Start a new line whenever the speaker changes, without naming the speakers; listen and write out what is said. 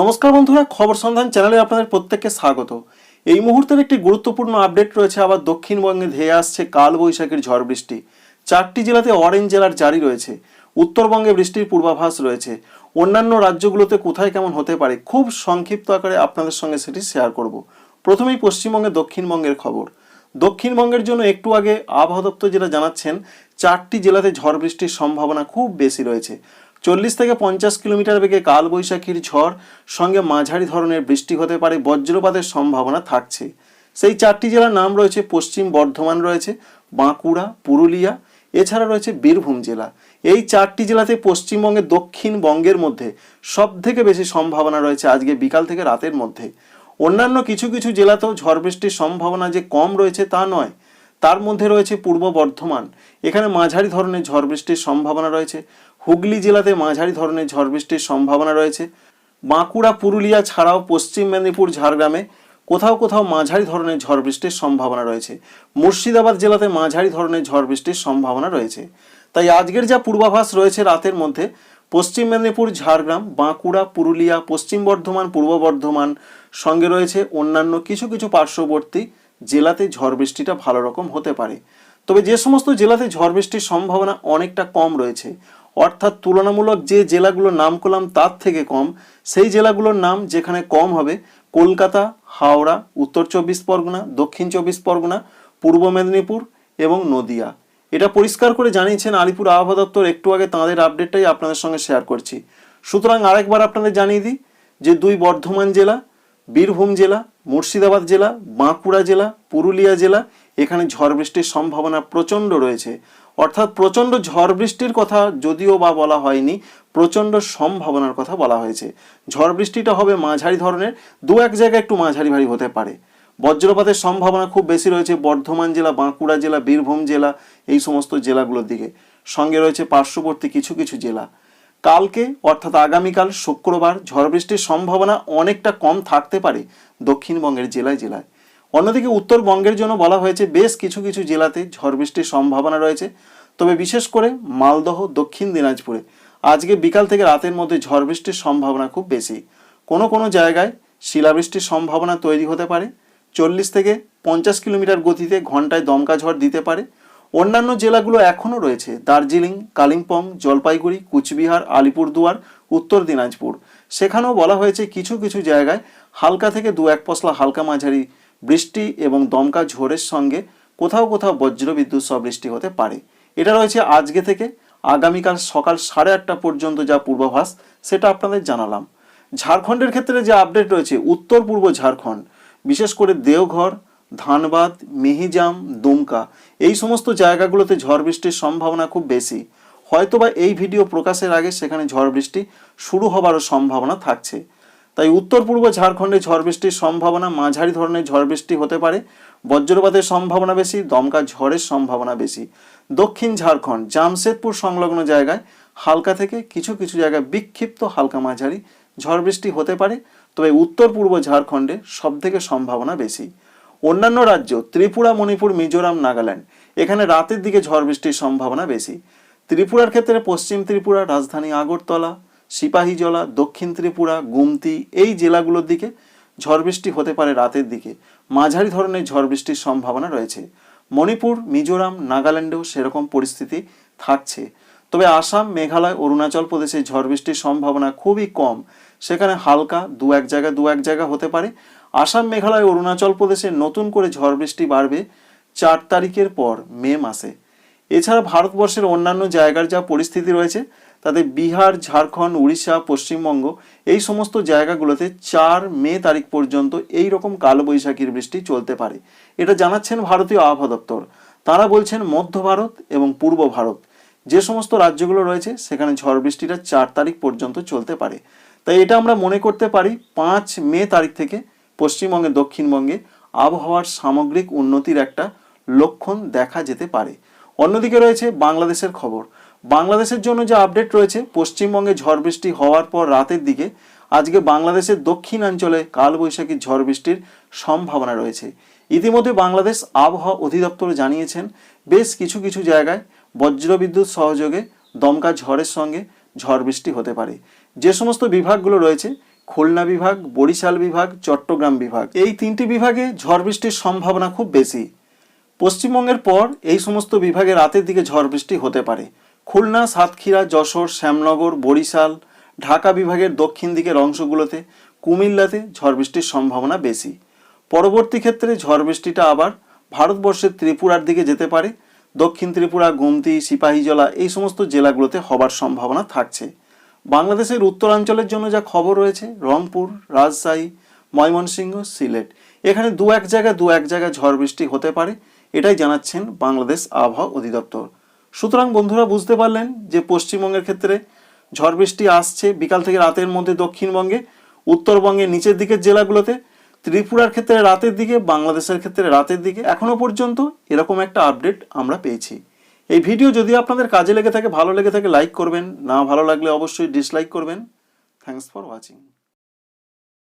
নমস্কার বন্ধুরা, খবর সন্ধান চ্যানেলে আপনাদের প্রত্যেককে স্বাগত। এই মুহূর্তের একটি গুরুত্বপূর্ণ আপডেট রয়েছে, আবার দক্ষিণবঙ্গে ধেয়ে আসছে কাল বৈশাখীর ঝড় বৃষ্টি। চারটি জেলাতে অরেঞ্জ জেলার জারি রয়েছে, উত্তরবঙ্গে বৃষ্টির পূর্বাভাস রয়েছে। অন্যান্য রাজ্যগুলোতে কোথায় কেমন হতে পারে, খুব সংক্ষিপ্ত আকারে আপনাদের সঙ্গে সেটি শেয়ার করব। প্রথমেই পশ্চিমবঙ্গে দক্ষিণবঙ্গের খবর। দক্ষিণবঙ্গের জন্য একটু আগে আবহাওয়া দপ্তর যেটা জানাচ্ছেন, চারটি জেলাতে ঝড় বৃষ্টির সম্ভাবনা খুব বেশি রয়েছে। চল্লিশ থেকে পঞ্চাশ কিলোমিটার বেগে কালবৈশাখীর ঝড়, সঙ্গে মাঝারি ধরনের বৃষ্টি হতে পারে, বজ্রপাতের সম্ভাবনা থাকছে। সেই চারটি জেলার নাম রয়েছে পশ্চিম বর্ধমান রয়েছে, বাঁকুড়া, পুরুলিয়া, এছাড়া রয়েছে বীরভূম জেলা। এই চারটি জেলাতে পশ্চিমবঙ্গের দক্ষিণবঙ্গের মধ্যে সব থেকে বেশি সম্ভাবনা রয়েছে আজকে বিকাল থেকে রাতের মধ্যে। অন্যান্য কিছু কিছু জেলাতেও ঝড় বৃষ্টির সম্ভাবনা যে কম রয়েছে তা নয়। তার মধ্যে রয়েছে পূর্ব বর্ধমান। এখানে মাঝারি ধরনের ঝড় বৃষ্টির সম্ভাবনা রয়েছে। হুগলি জেলাতে মাঝারি ধরনের ঝড় বৃষ্টির সম্ভাবনা রয়েছে। বাঁকুড়া, পুরুলিয়া ছাড়াও পশ্চিম মেদিনীপুর, ঝাড়গ্রামে কোথাও কোথাও মাঝারি ধরনের ঝড় বৃষ্টির সম্ভাবনা রয়েছে। মুর্শিদাবাদ জেলাতে মাঝারি ধরনের ঝড় বৃষ্টির সম্ভাবনা রয়েছে। তাই আজকের যা পূর্বাভাস রয়েছে রাতের মধ্যে, পশ্চিম মেদিনীপুর, ঝাড়গ্রাম, বাঁকুড়া, পুরুলিয়া, পশ্চিম বর্ধমান, পূর্ব বর্ধমান সঙ্গে রয়েছে অন্যান্য কিছু কিছু পার্শ্ববর্তী জেলাতে ঝড় বৃষ্টিটা ভালো রকম হতে পারে। তবে যে সমস্ত জেলাতে ঝড় বৃষ্টির সম্ভাবনা অনেকটা কম রয়েছে অর্থাৎ তুলনামূলক যে জেলাগুলোর নাম করলাম তার থেকে কম, সেই জেলাগুলোর নাম যেখানে কম হবে কলকাতা, হাওড়া, উত্তর চব্বিশ পরগনা, দক্ষিণ চব্বিশ পরগনা, পূর্ব মেদিনীপুর এবং নদিয়া। এটা পরিষ্কার করে জানিয়েছেন আলিপুর আবহাওয়া দপ্তর। একটু আগে তাঁদের আপডেটটাই আপনাদের সঙ্গে শেয়ার করছি। সুতরাং আরেকবার আপনাদের জানিয়ে দিই যে দুই বর্ধমান জেলা, বীরভূম জেলা, মুর্শিদাবাদ জেলা, বাঁকুড়া জেলা, পুরুলিয়া জেলা এখানে ঝড় বৃষ্টির সম্ভাবনা প্রচণ্ড রয়েছে। অর্থাৎ প্রচণ্ড ঝড় বৃষ্টির কথা যদিও বা বলা হয়নি, প্রচণ্ড সম্ভাবনার কথা বলা হয়েছে। ঝড় বৃষ্টিটা হবে মাঝারি ধরনের, দু এক জায়গায় একটু মাঝারি ভারী হতে পারে। বজ্রপাতের সম্ভাবনা খুব বেশি রয়েছে বর্ধমান জেলা, বাঁকুড়া জেলা, বীরভূম জেলা, এই সমস্ত জেলাগুলোর দিকে। সঙ্গে রয়েছে পার্শ্ববর্তী কিছু কিছু জেলা। কালকে, অর্থাৎ আগামীকাল, শুক্রবার, ঝড় বৃষ্টির সম্ভাবনা অনেকটা কম থাকতে পারে দক্ষিণবঙ্গের জেলায় জেলায়। অন্যদিকে উত্তরবঙ্গের জন্য বলা হয়েছে বেশ কিছু কিছু জেলাতে ঝড় বৃষ্টির সম্ভাবনা রয়েছে। তবে বিশেষ করে মালদহ, দক্ষিণ দিনাজপুরে আজকে বিকাল থেকে রাতের মধ্যে ঝড় বৃষ্টির সম্ভাবনা খুব বেশি। কোনো কোনো জায়গায় শিলাবৃষ্টির সম্ভাবনা তৈরি হতে পারে। চল্লিশ থেকে পঞ্চাশ কিলোমিটার গতিতে ঘন্টায় দমকা ঝড় দিতে পারে। অন্যান্য জেলাগুলো এখনও রয়েছে। দার্জিলিং, কালিম্পং, জলপাইগুড়ি, কুচবিহার, আলিপুরদুয়ার, উত্তর দিনাজপুর। সেখানেও বলা হয়েছে কিছু কিছু জায়গায় হালকা থেকে দু এক পশলা হালকা মাঝারি বৃষ্টি এবং দমকা ঝড়ের সঙ্গে কোথাও কোথাও বজ্রবিদ্যুৎ সহ বৃষ্টি হতে পারে। এটা রয়েছে আজকে থেকে আগামীকাল সকাল সাড়ে আটটা পর্যন্ত যা পূর্বাভাস, সেটা আপনাদের জানালাম। ঝাড়খণ্ডের ক্ষেত্রে যে আপডেট রয়েছে, উত্তর পূর্ব ঝাড়খণ্ড, বিশেষ করে দেওঘর, ধানবাদ, মিহিজাম, দুমকা, এই সমস্ত জায়গাগুলোতে ঝড় বৃষ্টির সম্ভাবনা খুব বেশি। হয়তোবা এই ভিডিও প্রকাশের আগে সেখানে ঝড় বৃষ্টি শুরু হবারও সম্ভাবনা থাকছে। তাই উত্তর পূর্ব ঝাড়খণ্ডে ঝড় বৃষ্টির সম্ভাবনা, মাঝারি ধরনের ঝড় বৃষ্টি হতে পারে। বজ্রপাতের সম্ভাবনা বেশি, দমকা ঝড়ের সম্ভাবনা বেশি। দক্ষিণ ঝাড়খণ্ড, জামশেদপুর সংলগ্ন জায়গায় হালকা থেকে কিছু কিছু জায়গায় বিক্ষিপ্ত হালকা মাঝারি ঝড় বৃষ্টি হতে পারে, তবে উত্তর পূর্ব ঝাড়খণ্ডে সব থেকে সম্ভাবনা বেশি। অন্যান্য রাজ্য, ত্রিপুরা, মণিপুর, মিজোরাম, নাগাল্যান্ড, এখানে রাতের দিকে ঝড় বৃষ্টির সম্ভাবনা বেশি। ত্রিপুরার ক্ষেত্রে পশ্চিম ত্রিপুরা, রাজধানী আগরতলা সিপাহীজলা, দক্ষিণ ত্রিপুরা, গুমতি, এই জেলাগুলোর দিকে ঝড় বৃষ্টি হতে পারে রাতের দিকে। মাঝারি ধরনের ঝড় বৃষ্টির সম্ভাবনা রয়েছে। মণিপুর, মিজোরাম, নাগাল্যান্ডেও সেরকম পরিস্থিতি থাকছে। তবে আসাম, মেঘালয়, অরুণাচল প্রদেশে ঝড় বৃষ্টির সম্ভাবনা খুবই কম। সেখানে হালকা দু এক জায়গা, দু এক জায়গা হতে পারে। আসাম, মেঘালয়, অরুণাচল প্রদেশে নতুন করে ঝড় বৃষ্টি বাড়বে চার তারিখের পর, মে মাসে। এছাড়া ভারতবর্ষের অন্যান্য জায়গার যা পরিস্থিতি রয়েছে, তাতে বিহার, ঝাড়খণ্ড, উড়িষ্যা, পশ্চিমবঙ্গ, এই সমস্ত জায়গাগুলোতে চার মে তারিখ পর্যন্ত এই রকম কালবৈশাখীর বৃষ্টি চলতে পারে। এটা জানাচ্ছেন ভারতীয় আবহাওয়া দপ্তর। তারা বলছেন মধ্য ভারত এবং পূর্ব ভারত, যে সমস্ত রাজ্যগুলো রয়েছে, সেখানে ঝড় বৃষ্টিটা চার তারিখ পর্যন্ত চলতে পারে। তাই এটা আমরা মনে করতে পারি, পাঁচ মে তারিখ থেকে পশ্চিমবঙ্গে, দক্ষিণবঙ্গে আবহাওয়ার সামগ্রিক উন্নতির একটা লক্ষণ দেখা যেতে পারে। অন্যদিকে রয়েছে বাংলাদেশের খবর। বাংলাদেশের জন্য যে আপডেট রয়েছে, পশ্চিমবঙ্গে ঝড় বৃষ্টি হওয়ার পর রাতের দিকে আজকে বাংলাদেশের দক্ষিণাঞ্চলে কালবৈশাখী ঝড় বৃষ্টির সম্ভাবনা রয়েছে। ইতিমধ্যে বাংলাদেশ আবহাওয়া অধিদপ্তর জানিয়েছেন, বেশ কিছু কিছু জায়গায় বজ্রবিদ্যুৎ সহযোগে দমকা ঝড়ের সঙ্গে ঝড় বৃষ্টি হতে পারে। যে সমস্ত বিভাগগুলো রয়েছে, খুলনা বিভাগ, বরিশাল বিভাগ, চট্টগ্রাম বিভাগ, এই তিনটি বিভাগে ঝড় বৃষ্টির সম্ভাবনা খুব বেশি। পশ্চিমবঙ্গের পর এই সমস্ত বিভাগে রাতের দিকে ঝড় বৃষ্টি হতে পারে। খুলনা, সাতক্ষীরা, যশোর, শ্যামনগর, বরিশাল, ঢাকা বিভাগের দক্ষিণ দিকের অংশগুলোতে কুমিল্লাতে ঝড় বৃষ্টির সম্ভাবনা বেশি। পরবর্তী ক্ষেত্রে ঝড় বৃষ্টিটা আবার ভারতবর্ষের ত্রিপুরার দিকে যেতে পারে। দক্ষিণ ত্রিপুরা, গুমতি, সিপাহীজলা এই সমস্ত জেলাগুলোতে হবার সম্ভাবনা থাকছে। বাংলাদেশের উত্তরাঞ্চলের জন্য যা খবর রয়েছে, রংপুর, রাজশাহী, ময়মনসিংহ, সিলেট। এখানে দু এক জায়গায় দু এক জায়গায় ঝড় বৃষ্টি হতে পারে। এটাই জানাচ্ছেন বাংলাদেশ আবহাওয়া অধিদপ্তর। সুতরাং বন্ধুরা বুঝতে পারলেন যে পশ্চিমবঙ্গের ক্ষেত্রে ঝড় বৃষ্টি আসছে বিকাল থেকে রাতের মধ্যে দক্ষিণবঙ্গে উত্তরবঙ্গে নিচের দিকের জেলাগুলোতে, ত্রিপুরার ক্ষেত্রে রাতের দিকে, বাংলাদেশের ক্ষেত্রে রাতের দিকে, এখনও পর্যন্ত এরকম একটা আপডেট আমরা পেয়েছি। এই ভিডিও যদি আপনাদের কাজে লেগে থাকে, ভালো লেগে থাকে লাইক করবেন। না ভালো লাগলে অবশ্যই ডিসলাইক করবেন। Thanks for watching